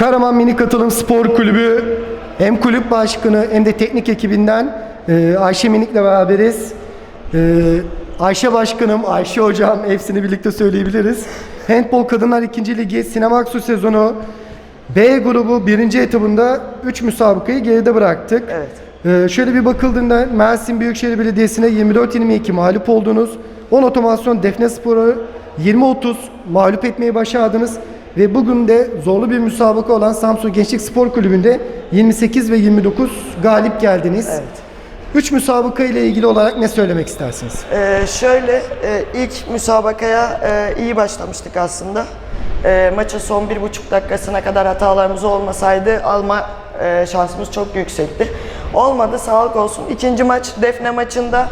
Karaman Mini Katılım Spor Kulübü hem kulüp başkanı hem de teknik ekibinden e, Ayşe Minik'le beraberiz. E, Ayşe Başkanım, Ayşe Hocam hepsini birlikte söyleyebiliriz. Handball Kadınlar 2. Ligi Sinemaksu sezonu B grubu birinci etabında 3 müsabakayı geride bıraktık. Evet. Ee, şöyle bir bakıldığında Mersin Büyükşehir Belediyesi'ne 24-22 mağlup oldunuz. 10 otomasyon Defne Spor'u 20-30 mağlup etmeyi başardınız. Ve bugün de zorlu bir müsabaka olan Samsun Gençlik Spor Kulübü'nde 28 ve 29 galip geldiniz. Evet. 3 müsabaka ile ilgili olarak ne söylemek istersiniz? Ee, şöyle e, ilk müsabakaya e, iyi başlamıştık aslında. E, maçın son bir buçuk dakikasına kadar hatalarımız olmasaydı alma e, şansımız çok yüksekti. Olmadı sağlık olsun. İkinci maç Defne maçında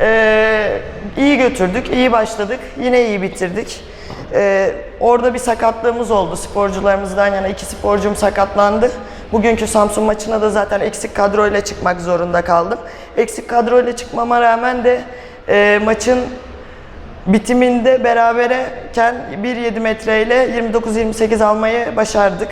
e, iyi götürdük, iyi başladık, yine iyi bitirdik. E, orada bir sakatlığımız oldu sporcularımızdan yana iki sporcum sakatlandı. Bugünkü Samsun maçına da zaten eksik kadroyla çıkmak zorunda kaldım. Eksik kadroyla çıkmama rağmen de e, maçın bitiminde beraberken 1.7 metreyle 29-28 almayı başardık.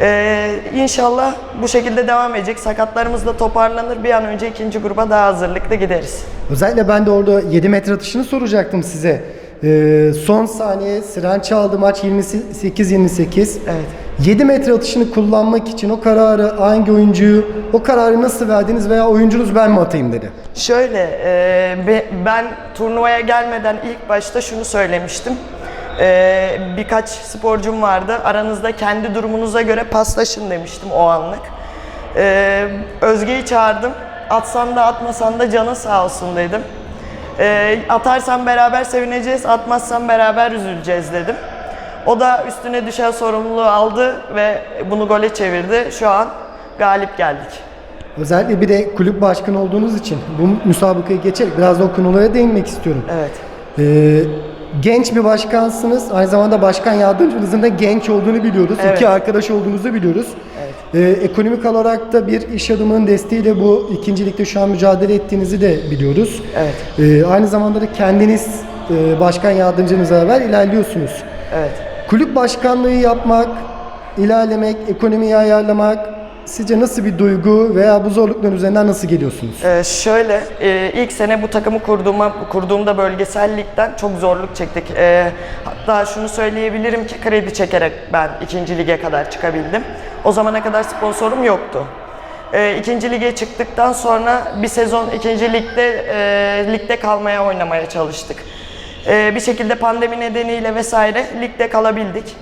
Ee, inşallah bu şekilde devam edecek. Sakatlarımız da toparlanır. Bir an önce ikinci gruba daha hazırlıklı gideriz. Özellikle ben de orada 7 metre atışını soracaktım size. Ee, son saniye siren çaldı maç 28-28. Evet. 7 metre atışını kullanmak için o kararı hangi oyuncuyu, o kararı nasıl verdiniz veya oyuncunuz ben mi atayım dedi. Şöyle, e, be- ben turnuvaya gelmeden ilk başta şunu söylemiştim. E, birkaç sporcum vardı. Aranızda kendi durumunuza göre paslaşın demiştim o anlık. E, Özge'yi çağırdım. Atsan da atmasan da canın sağ olsun dedim. E, atarsan beraber sevineceğiz, atmazsan beraber üzüleceğiz dedim. O da üstüne düşen sorumluluğu aldı ve bunu gole çevirdi. Şu an galip geldik. Özellikle bir de kulüp başkanı olduğunuz için bu müsabakayı geçerek biraz da o konulara değinmek istiyorum. Evet. Ee, genç bir başkansınız. Aynı zamanda başkan yardımcınızın da genç olduğunu biliyoruz. Evet. İki arkadaş olduğunuzu biliyoruz. Ee, ekonomik olarak da bir iş adamının desteğiyle bu ikincilikte şu an mücadele ettiğinizi de biliyoruz. Evet. Ee, aynı zamanda da kendiniz e, başkan yardımcınızla beraber ilerliyorsunuz. Evet. Kulüp başkanlığı yapmak, ilerlemek, ekonomiyi ayarlamak sizce nasıl bir duygu veya bu zorlukların üzerinden nasıl geliyorsunuz? Ee, şöyle, e, ilk sene bu takımı kurduğuma, kurduğumda bölgesel ligden çok zorluk çektik. Ee, hatta şunu söyleyebilirim ki kredi çekerek ben ikinci lige kadar çıkabildim. O zamana kadar sponsorum yoktu. Ee, ikinci lige çıktıktan sonra bir sezon ikinci ligde e, ligde kalmaya oynamaya çalıştık. Ee, bir şekilde pandemi nedeniyle vesaire ligde kalabildik.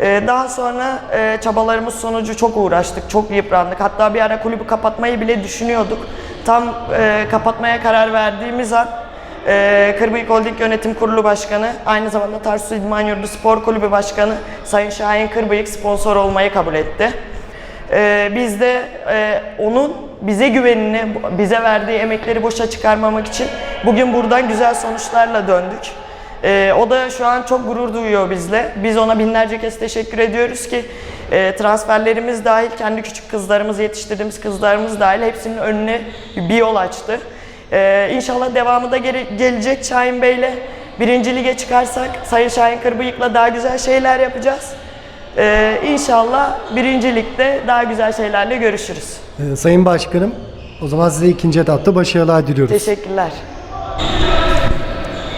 Ee, daha sonra e, çabalarımız sonucu çok uğraştık, çok yıprandık. Hatta bir ara kulübü kapatmayı bile düşünüyorduk. Tam e, kapatmaya karar verdiğimiz an e, Kırbıyık Holding Yönetim Kurulu Başkanı, aynı zamanda Tarsus İdman Yurdu Spor Kulübü Başkanı Sayın Şahin Kırbıyık sponsor olmayı kabul etti. Biz de onun bize güvenini, bize verdiği emekleri boşa çıkarmamak için bugün buradan güzel sonuçlarla döndük. Ee, o da şu an çok gurur duyuyor bizle. Biz ona binlerce kez teşekkür ediyoruz ki e, transferlerimiz dahil, kendi küçük kızlarımız, yetiştirdiğimiz kızlarımız dahil hepsinin önüne bir yol açtı. Ee, inşallah devamı da gele- gelecek Şahin Bey'le. Birinci lige çıkarsak Sayın Şahin Kırbıyık'la daha güzel şeyler yapacağız. Ee, inşallah birinci ligde daha güzel şeylerle görüşürüz. Ee, Sayın Başkanım, o zaman size ikinci etapta başarılar diliyoruz. Teşekkürler.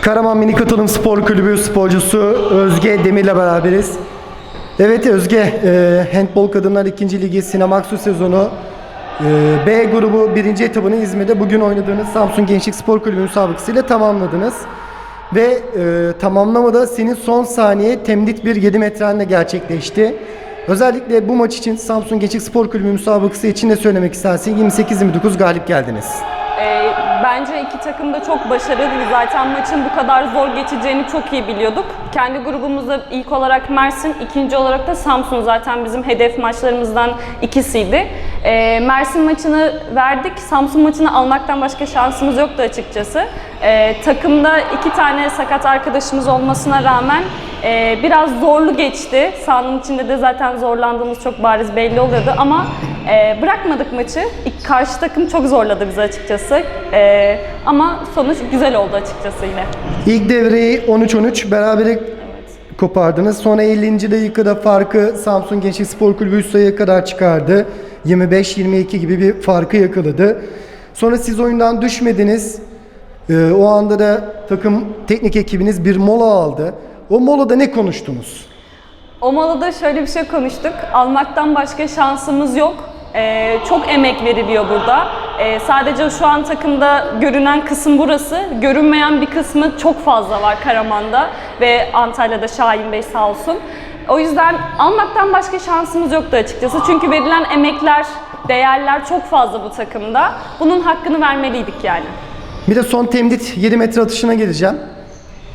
Karaman Mini Katılım Spor Kulübü sporcusu Özge Demir'le beraberiz. Evet Özge, e, Handball Kadınlar 2. Ligi Sinemaksu sezonu e, B grubu 1. etabını İzmir'de bugün oynadığınız Samsun Gençlik Spor Kulübü müsabakasıyla tamamladınız. Ve e, tamamlamada senin son saniye temdit bir 7 metrenle gerçekleşti. Özellikle bu maç için Samsun Gençlik Spor Kulübü müsabakası için ne söylemek istersin? 28-29 galip geldiniz. Ee, bence iki takım da çok başarılıydı. Zaten maçın bu kadar zor geçeceğini çok iyi biliyorduk. Kendi grubumuzda ilk olarak Mersin, ikinci olarak da Samsun zaten bizim hedef maçlarımızdan ikisiydi. Ee, Mersin maçını verdik. Samsun maçını almaktan başka şansımız yoktu açıkçası. Ee, takımda iki tane sakat arkadaşımız olmasına rağmen e, biraz zorlu geçti. Sahanın içinde de zaten zorlandığımız çok bariz belli oluyordu ama e, bırakmadık maçı. Karşı takım çok zorladı bizi açıkçası. E, ama sonuç güzel oldu açıkçası yine. İlk devreyi 13-13 berabere kopardınız. Sonra 50. dakikada farkı Samsun Gençlik Spor Kulübü üst sayıya kadar çıkardı. 25-22 gibi bir farkı yakaladı. Sonra siz oyundan düşmediniz. Ee, o anda da takım teknik ekibiniz bir mola aldı. O molada ne konuştunuz? O molada şöyle bir şey konuştuk. Almaktan başka şansımız yok. Ee, çok emek veriliyor burada. Ee, sadece şu an takımda görünen kısım burası. Görünmeyen bir kısmı çok fazla var Karaman'da ve Antalya'da Şahin Bey sağ olsun. O yüzden almaktan başka şansımız yoktu açıkçası. Çünkü verilen emekler, değerler çok fazla bu takımda. Bunun hakkını vermeliydik yani. Bir de son temdit 7 metre atışına geleceğim.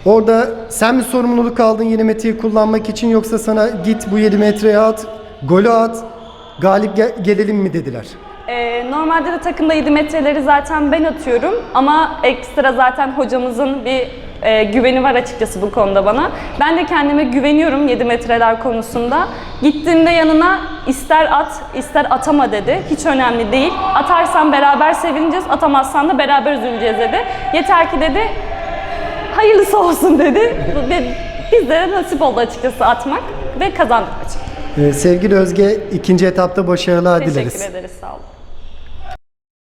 Orada sen mi sorumluluk aldın 7 metreyi kullanmak için yoksa sana git bu 7 metreye at, golü at, galip ge- gelelim mi dediler? Ee, normalde de takımda 7 metreleri zaten ben atıyorum ama ekstra zaten hocamızın bir e, güveni var açıkçası bu konuda bana. Ben de kendime güveniyorum 7 metreler konusunda. Gittiğimde yanına ister at ister atama dedi. Hiç önemli değil. Atarsan beraber sevineceğiz, atamazsan da beraber üzüleceğiz dedi. Yeter ki dedi hayırlısı olsun dedi. Ve Biz de nasip oldu açıkçası atmak ve kazandık maçı. Ee, sevgili Özge ikinci etapta başarılar dileriz. Teşekkür ederiz sağ olun.